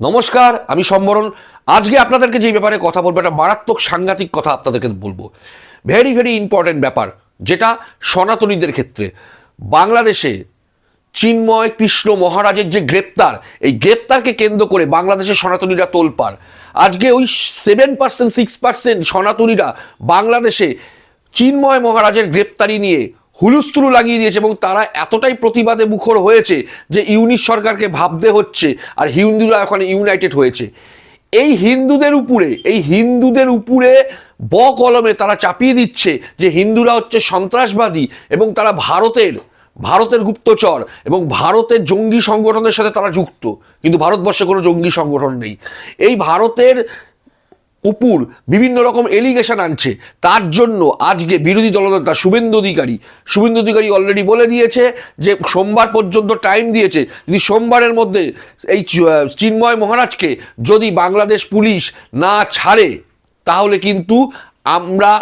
নমস্কার, আমি সম্বরণ। আজকে আপনাদেরকে যে ব্যাপারে কথা বলব, একটা মারাত্মক সাংঘাতিক কথা আপনাদেরকে বলব। ভেরি ভেরি ইম্পর্টেন্ট ব্যাপার, যেটা সনাতনীদের ক্ষেত্রে। বাংলাদেশে চিন্ময় কৃষ্ণ মহারাজের যে গ্রেপ্তার, এই গ্রেপ্তারকে কেন্দ্র করে বাংলাদেশের সনাতনীরা তোলপাড়। আজকে ওই সেভেন পার্সেন্ট সিক্স পার্সেন্ট সনাতনীরা বাংলাদেশে চিন্ময় মহারাজের গ্রেপ্তারি নিয়ে হুলুস্থুলু লাগিয়ে দিয়েছে এবং তারা এতটাই প্রতিবাদে মুখর হয়েছে যে ইউনিট সরকারকে ভাবতে হচ্ছে আর হিন্দুরা ওখানে ইউনাইটেড হয়েছে। এই হিন্দুদের উপরে, এই হিন্দুদের উপরে ব কলমে তারা চাপিয়ে দিচ্ছে যে হিন্দুরা হচ্ছে সন্ত্রাসবাদী এবং তারা ভারতের ভারতের গুপ্তচর এবং ভারতের জঙ্গি সংগঠনের সাথে তারা যুক্ত। কিন্তু ভারতবর্ষে কোনো জঙ্গি সংগঠন নেই। এই ভারতের উপর বিভিন্ন রকম এলিগেশন আনছে। তার জন্য আজকে বিরোধী দলনেতা শুভেন্দু অধিকারী শুভেন্দু অধিকারী অলরেডি বলে দিয়েছে যে সোমবার পর্যন্ত টাইম দিয়েছে। যদি সোমবারের মধ্যে এই চিন্ময় মহারাজকে যদি বাংলাদেশ পুলিশ না ছাড়ে, তাহলে কিন্তু আমরা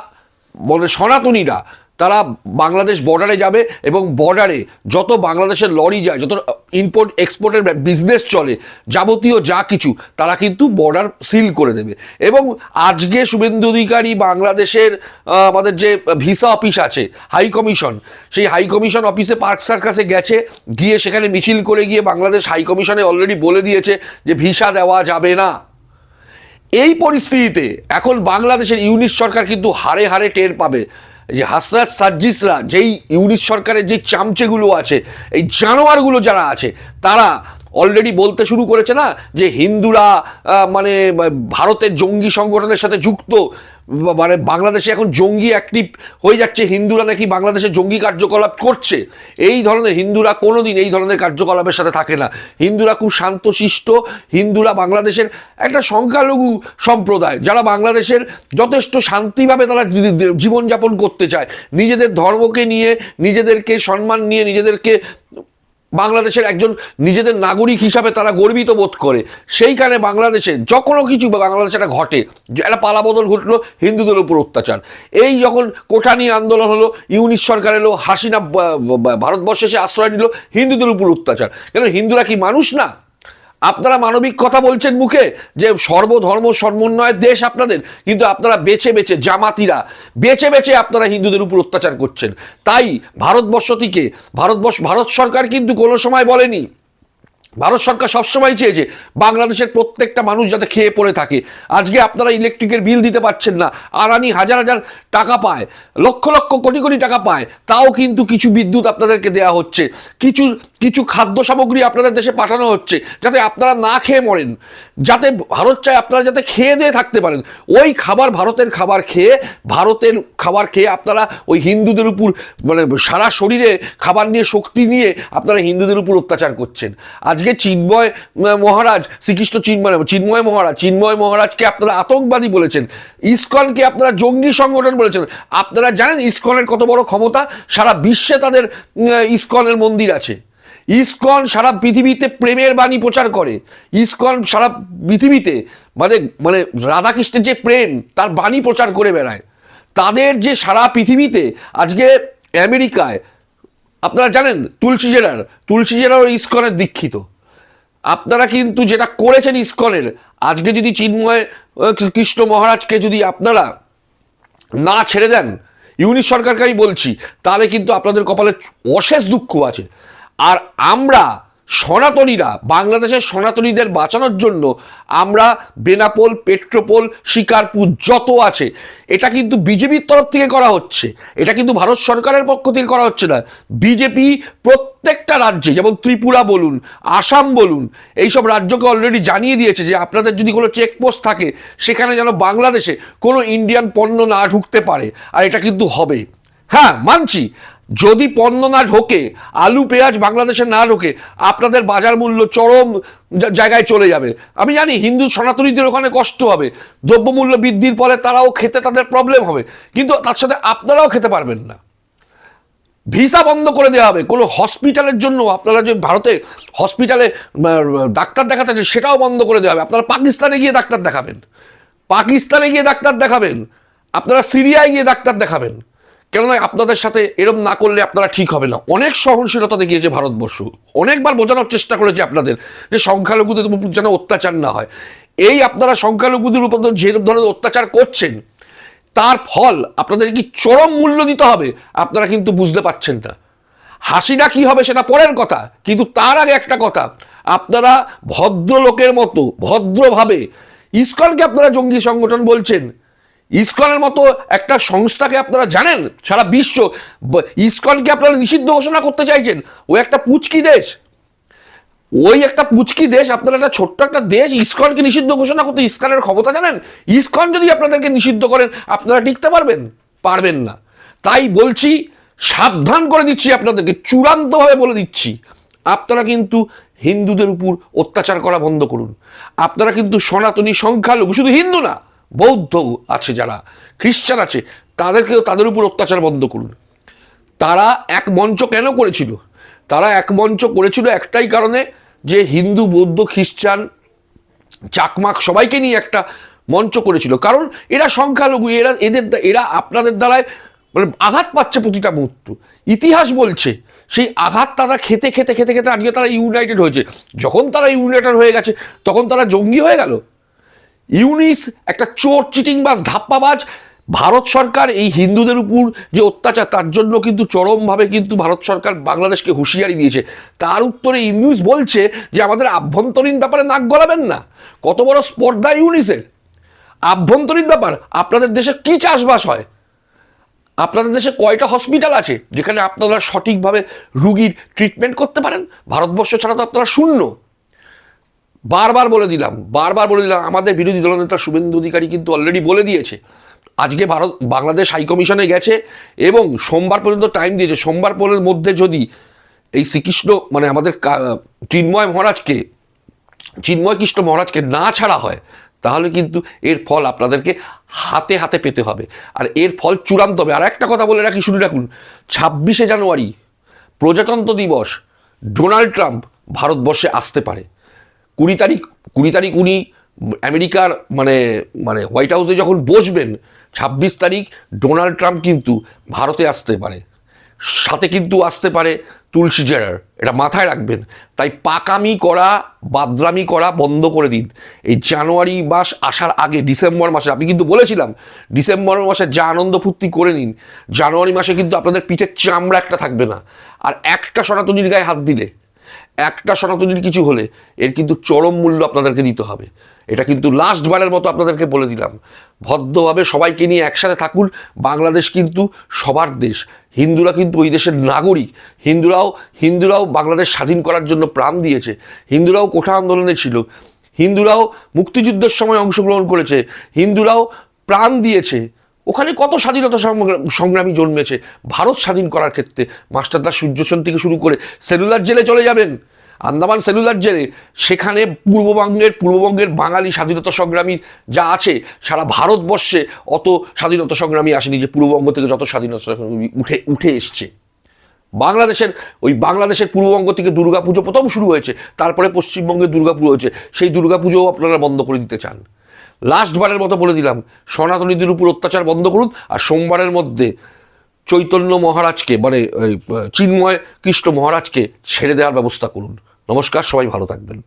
মানে সনাতনীরা তারা বাংলাদেশ বর্ডারে যাবে এবং বর্ডারে যত বাংলাদেশের লরি যায়, যত ইম্পোর্ট এক্সপোর্টের বিজনেস চলে, যাবতীয় যা কিছু, তারা কিন্তু বর্ডার সিল করে দেবে। এবং আজকে শুভেন্দু অধিকারী বাংলাদেশের আমাদের যে ভিসা অফিস আছে হাই কমিশন সেই হাই কমিশন অফিসে পার্ক সার্কাসে গেছে, গিয়ে সেখানে মিছিল করে গিয়ে বাংলাদেশ হাই কমিশনে অলরেডি বলে দিয়েছে যে ভিসা দেওয়া যাবে না। এই পরিস্থিতিতে এখন বাংলাদেশের ইউনিট সরকার কিন্তু হারে হারে টের পাবে। যে হাসরাত সাজ্জিসরা যেই ইউনিট সরকারের যে চামচেগুলো আছে, এই জানোয়ারগুলো যারা আছে, তারা অলরেডি বলতে শুরু করেছে না যে হিন্দুরা মানে ভারতের জঙ্গি সংগঠনের সাথে যুক্ত মানে বাংলাদেশে এখন জঙ্গি অ্যাক্টিভ হয়ে যাচ্ছে, হিন্দুরা নাকি বাংলাদেশে জঙ্গি কার্যকলাপ করছে। এই ধরনের হিন্দুরা কোনোদিন এই ধরনের কার্যকলাপের সাথে থাকে না। হিন্দুরা খুব শান্তশিষ্ট, হিন্দুরা বাংলাদেশের একটা সংখ্যালঘু সম্প্রদায়, যারা বাংলাদেশের যথেষ্ট শান্তিভাবে তারা জীবনযাপন করতে চায়। নিজেদের ধর্মকে নিয়ে, নিজেদেরকে সম্মান নিয়ে, নিজেদেরকে বাংলাদেশের একজন নিজেদের নাগরিক হিসাবে তারা গর্বিত বোধ করে। সেইখানে বাংলাদেশে যখনও কিছু বাংলাদেশে একটা ঘটে, একটা পালাবদল ঘটলো, হিন্দুদের উপর অত্যাচার। এই যখন কোঠানি আন্দোলন হলো, ইউনিশ সরকার এলো, হাসিনা ভারতবর্ষে এসে আশ্রয় নিল, হিন্দুদের উপর অত্যাচার। কেন, হিন্দুরা কি মানুষ না? আপনারা মানবিক কথা বলছেন মুখে যে সর্বধর্ম সমন্বয়ের দেশ আপনাদের, কিন্তু আপনারা বেছে বেছে জামাতিরা, বেছে বেছে আপনারা হিন্দুদের উপর অত্যাচার করছেন। তাই ভারতবর্ষ থেকে, ভারতবর্ষ, ভারত সরকার কিন্তু কোনো সময় বলেনি। ভারত সরকার সবসময় চেয়েছে বাংলাদেশের প্রত্যেকটা মানুষ যাতে খেয়ে পড়ে থাকে। আজকে আপনারা ইলেকট্রিকের বিল দিতে পারছেন না, আর আরানি হাজার হাজার টাকা পায়, লক্ষ লক্ষ কোটি কোটি টাকা পায়, তাও কিন্তু কিছু বিদ্যুৎ আপনাদেরকে দেওয়া হচ্ছে। কিছু কিছু খাদ্য সামগ্রী আপনাদের দেশে পাঠানো হচ্ছে যাতে আপনারা না খেয়ে মরেন, যাতে ভারত চায় আপনারা যাতে খেয়ে দিয়ে থাকতে পারেন। ওই খাবার ভারতের খাবার খেয়ে, ভারতের খাবার খেয়ে আপনারা ওই হিন্দুদের উপর মানে সারা শরীরে খাবার নিয়ে শক্তি নিয়ে আপনারা হিন্দুদের উপর অত্যাচার করছেন। আজকে চিন্ময় মহারাজ, শ্রীকৃষ্ণ চিন্ময় চিন্ময় মহারাজ, চিন্ময় মহারাজকে আপনারা আতঙ্কবাদী বলেছেন, ইসকনকে আপনারা জঙ্গি সংগঠন বলেছেন। আপনারা জানেন ইসকনের কত বড় ক্ষমতা? সারা বিশ্বে তাদের ইসকনের মন্দির আছে। ইসকন সারা পৃথিবীতে প্রেমের বাণী প্রচার করে। ইসকন সারা পৃথিবীতে মানে মানে রাধাকৃষ্ণের যে প্রেম, তার বাণী প্রচার করে বেড়ায়। তাদের যে সারা পৃথিবীতে, আজকে আমেরিকায়, আপনারা জানেন, তুলসী জেরার তুলসী জেরার ইসকনের দীক্ষিত। আপনারা কিন্তু যেটা করেছেন ইসকনের, আজকে যদি চিন্ময় কৃষ্ণ মহারাজকে যদি আপনারা না ছেড়ে দেন ইউনিট সরকারকে আমি বলছি, তাহলে কিন্তু আপনাদের কপালে অশেষ দুঃখ আছে। আর আমরা সনাতনীরা, বাংলাদেশের সনাতনীদের বাঁচানোর জন্য আমরা বেনাপোল, পেট্রোপোল, শিকারপুর যত আছে, এটা কিন্তু বিজেপির তরফ থেকে করা হচ্ছে। এটা কিন্তু ভারত সরকারের পক্ষ থেকে করা হচ্ছে না। বিজেপি প্রত্যেকটা রাজ্যে, যেমন ত্রিপুরা বলুন, আসাম বলুন, এইসব রাজ্যকে অলরেডি জানিয়ে দিয়েছে যে আপনাদের যদি কোনো চেকপোস্ট থাকে, সেখানে যেন বাংলাদেশে কোনো ইন্ডিয়ান পণ্য না ঢুকতে পারে। আর এটা কিন্তু হবে। হ্যাঁ মানছি। যদি পণ্য না ঢোকে, আলু, পেঁয়াজ বাংলাদেশে না ঢোকে, আপনাদের বাজার মূল্য চরম জায়গায় চলে যাবে। আমি জানি হিন্দু সনাতনীদের ওখানে কষ্ট হবে, দ্রব্যমূল্য বৃদ্ধির পরে তারাও খেতে তাদের প্রবলেম হবে, কিন্তু তার সাথে আপনারাও খেতে পারবেন না। ভিসা বন্ধ করে দেওয়া হবে, কোনো হসপিটালের জন্য আপনারা যে ভারতে হসপিটালে ডাক্তার দেখাতে সেটাও বন্ধ করে দেওয়া হবে, আপনারা পাকিস্তানে গিয়ে ডাক্তার দেখাবেন। পাকিস্তানে গিয়ে ডাক্তার দেখাবেন, আপনারা সিরিয়ায় গিয়ে ডাক্তার দেখাবেন। কেননা আপনাদের সাথে এরম না করলে আপনারা ঠিক হবে না। অনেক সহনশীলতা দেখিয়েছে ভারতবর্ষ। অনেকবার বোঝানোর চেষ্টা করেছে আপনাদের যে সংখ্যালঘুদের উপর যেন অত্যাচার না হয়। এই আপনারা সংখ্যালঘুদের উপর যে ধরনের অত্যাচার করছেন, তার ফল আপনাদের কি চরম মূল্য দিতে হবে, আপনারা কিন্তু বুঝতে পারছেন না। হাসিনা কি হবে সেটা পরের কথা, কিন্তু তার আগে একটা কথা, আপনারা ভদ্রলোকের মতো, ভদ্রভাবে, ইস্কনকে আপনারা জঙ্গি সংগঠন বলছেন ইসকনের মতো একটা সংস্থাকে আপনারা জানেন? সারা বিশ্ব। ইসকনকে আপনারা নিষিদ্ধ ঘোষণা করতে চাইছেন। ও একটা পুচকি দেশ। ওই একটা পুচকি দেশ, আপনারা একটা ছোট্ট একটা দেশ ইসকনকে নিষিদ্ধ ঘোষণা করতে ইসকনের ক্ষমতা জানেন? ইসকন যদি আপনাদেরকে নিষিদ্ধ করেন, আপনারা টিকতে পারবেন? পারবেন না। তাই বলছি, সাবধান করে দিচ্ছি আপনাদেরকে, চূড়ান্তভাবে বলে দিচ্ছি। আপনারা কিন্তু হিন্দুদের উপর অত্যাচার করা বন্ধ করুন। আপনারা কিন্তু সনাতনী সংখ্যালঘু, শুধু হিন্দু না বৌদ্ধ আছে যারা খ্রিস্টান আছে, তাদেরকেও তাদের উপর অত্যাচার বন্ধ করুন। তারা এক মঞ্চ কেন করেছিল? তারা এক মঞ্চ করেছিল একটাই কারণে যে হিন্দু, বৌদ্ধ খ্রিস্টান চাকমাক সবাইকে নিয়ে একটা মঞ্চ করেছিল। কারণ এরা সংখ্যালঘু, এরা এদের এরা আপনাদের দ্বারায় মানে আঘাত পাচ্ছে প্রতিটা মুহূর্ত। ইতিহাস বলছে, সেই আঘাত তারা খেতে খেতে খেতে খেতে আজকে তারা ইউনাইটেড হয়েছে। যখন তারা ইউনাইটেড হয়ে গেছে, তখন তারা জঙ্গি হয়ে গেল। ইউনিস, একটা চোর, চিটিংবাজ, ধাপ্পাবাজ। ভারত সরকার এই হিন্দুদের উপর যে অত্যাচার, তার জন্য কিন্তু চরমভাবে কিন্তু ভারত সরকার বাংলাদেশকে হুঁশিয়ারি দিয়েছে। তার উত্তরে ইউনিস বলছে যে, আমাদের আভ্যন্তরীণ ব্যাপারে নাক গলাবেন না। কত বড় স্পর্ধা ইউনিসের। আভ্যন্তরীণ ব্যাপার, আপনাদের দেশে কি চাষবাস হয়? আপনাদের দেশে কয়টা হসপিটাল আছে, যেখানে আপনারা সঠিকভাবে রুগীর ট্রিটমেন্ট করতে পারেন? ভারতবর্ষ ছাড়া তো আপনারা শূন্য। বারবার বলে দিলাম, বারবার বলে দিলাম, আমাদের বিরোধী দলনেতা শুভেন্দু অধিকারী কিন্তু অলরেডি বলে দিয়েছে। আজকে ভারত, বাংলাদেশ হাইকমিশনে গেছে এবং সোমবার পর্যন্ত টাইম দিয়েছে। সোমবার পরের মধ্যে যদি এই শ্রীকৃষ্ণ মানে আমাদের চিন্ময় মহারাজকে, চিন্ময় কৃষ্ণ মহারাজকে না ছাড়া হয়, তাহলে কিন্তু এর ফল আপনাদেরকে হাতে হাতে পেতে হবে। আর এর ফল চূড়ান্ত হবে। আর একটা কথা বলে রাখি শুনে রাখুন, ছাব্বিশে জানুয়ারি প্রজাতন্ত্র দিবস, ডোনাল্ড ট্রাম্প ভারতবর্ষে আসতে পারে। কুড়ি তারিখ কুড়ি তারিখ উনি আমেরিকার মানে মানে হোয়াইট হাউসে যখন বসবেন, ছাব্বিশ তারিখ ডোনাল্ড ট্রাম্প কিন্তু ভারতে আসতে পারে। সাথে কিন্তু আসতে পারে তুলসী জেরার। এটা মাথায় রাখবেন। তাই পাকামি করা, বাদরামি করা বন্ধ করে দিন। এই জানুয়ারি মাস আসার আগে, ডিসেম্বর মাসে, আমি কিন্তু বলেছিলাম, ডিসেম্বর মাসে যা আনন্দ ফুর্তি করে নিন, জানুয়ারি মাসে কিন্তু আপনাদের পিঠের চামড়া একটা থাকবে না। আর একটা সনাতনীর গায়ে হাত দিলে একটা সনাতনীর কিছু হলে এর কিন্তু চরম মূল্য আপনাদেরকে দিতে হবে। এটা কিন্তু লাস্ট বারের মতো আপনাদেরকে বলে দিলাম। ভদ্রভাবে সবাইকে নিয়ে একসাথে থাকুন। বাংলাদেশ কিন্তু সবার দেশ। হিন্দুরা কিন্তু ওই দেশের নাগরিক। হিন্দুরাও হিন্দুরাও বাংলাদেশ স্বাধীন করার জন্য প্রাণ দিয়েছে। হিন্দুরাও কোঠা আন্দোলনে ছিল। হিন্দুরাও মুক্তিযুদ্ধের সময় অংশগ্রহণ করেছে। হিন্দুরাও প্রাণ দিয়েছে। ওখানে কত স্বাধীনতা সংগ্রা- সংগ্রামী জন্মেছে? ভারত স্বাধীন করার ক্ষেত্রে মাস্টারদা সূর্য সেন থেকে শুরু করে সেলুলার জেলে চলে যাবেন। আন্দামান সেলুলার জেলে। সেখানে পূর্ববঙ্গের পূর্ববঙ্গের বাঙালি স্বাধীনতা সংগ্রামী যা আছে, সারা ভারতবর্ষে অত স্বাধীনতা সংগ্রামী আসেনি যে পূর্ববঙ্গ থেকে যত স্বাধীনতা সংগ্রামী উঠে উঠে এসছে। বাংলাদেশের ওই বাংলাদেশের পূর্ববঙ্গ থেকে দুর্গাপুজো প্রথম শুরু হয়েছে, তারপরে পশ্চিমবঙ্গে দুর্গাপুজো হয়েছে। সেই দুর্গাপুজোও আপনারা বন্ধ করে দিতে চান। লাস্ট বারের মতো বলে দিলাম সনাতনীদের উপর অত্যাচার বন্ধ করুন আর সোমবারের মধ্যে চৈতন্য মহারাজকে মানে চিন্ময় কৃষ্ণ মহারাজকে ছেড়ে দেওয়ার ব্যবস্থা করুন। নমস্কার, সবাই ভালো থাকবেন।